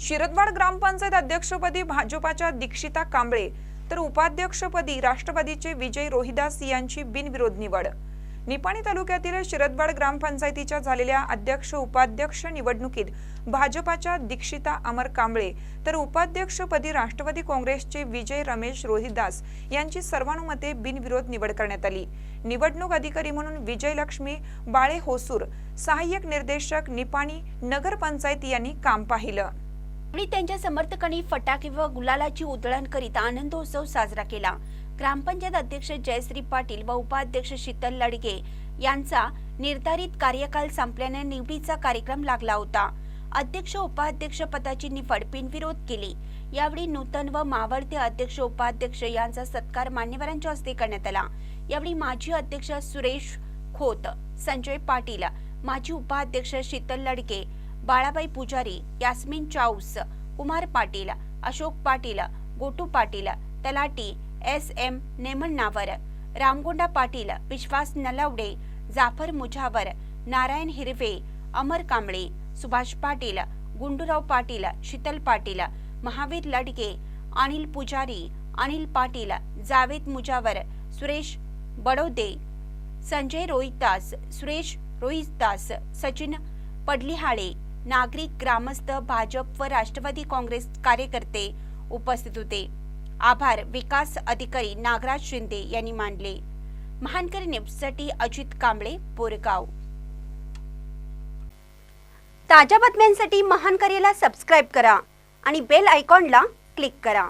शिरदवाड ग्रामपंचायत अध्यक्षपदी भाजपाच्या दीक्षिता कांबळे तर उपाध्यक्षपदी राष्ट्रवादीचे विजय रोहिदास यांची बिनविरोध निवड. निपाणी तालुक्यातील शिरदवाड ग्रामपंचायतीच्या झालेल्या अध्यक्ष उपाध्यक्ष निवडणुकीत भाजपाच्या दीक्षिता अमर कांबळे तर उपाध्यक्षपदी राष्ट्रवादी काँग्रेसचे विजय रमेश रोहिदास यांची सर्वानुमते बिनविरोध निवड करण्यात आली. निवडणूक अधिकारी म्हणून विजय लक्ष्मी बाळे होसूर सहाय्यक निर्देशक निपाणी नगरपंचायत यांनी काम पाहिलं. आणि त्यांच्या समर्थकांनी फटाके व गुलालाची उधळण करीत आनंदोत्सव साजरा केला. ग्रामपंचायत अध्यक्ष जयश्री पाटील व उपाध्यक्ष शीतल लडगे यांचा निर्धारित कार्यकाल संपल्याने निवडीचा कार्यक्रम लागला होता. अध्यक्ष उपाध्यक्ष पदाची निवड बिनविरोध केली. यावेळी नूतन व मावळते अध्यक्ष उपाध्यक्ष यांचा सत्कार मान्यवरांच्या हस्ते करण्यात आला. यावेळी माजी अध्यक्ष सुरेश खोत संजय पाटील माजी उपाध्यक्ष शीतल लडके बाळाबाई पुजारी यास्मिन चाऊस कुमार पाटील अशोक पाटील गोटू पाटील तलाटी एस एम नेमण्णावर रामगोंडा पाटील विश्वास नलावडे जाफर मुझावर नारायण हिरवे अमर कांबळे सुभाष पाटील गुंडूराव पाटील शीतल पाटील महावीर लडके अनिल पुजारी अनिल पाटील जावेद मुजावर सुरेश बडोदे संजय रोहितदास सुरेश रोहितदास सचिन पडलिहाळे नागरिक ग्रामस्थ भाजप व राष्ट्रवादी काँग्रेस कार्यकर्ते उपस्थित होते. आभार विकास अधिकारी नागराज शिंदे यांनी मानले. महानकरी न्यूजसाठी अजित कांबळे बोरगाव. ताज्या बातम्यांसाठी महानकरीला सबस्क्राईब करा आणि बेल आयकॉनला क्लिक करा.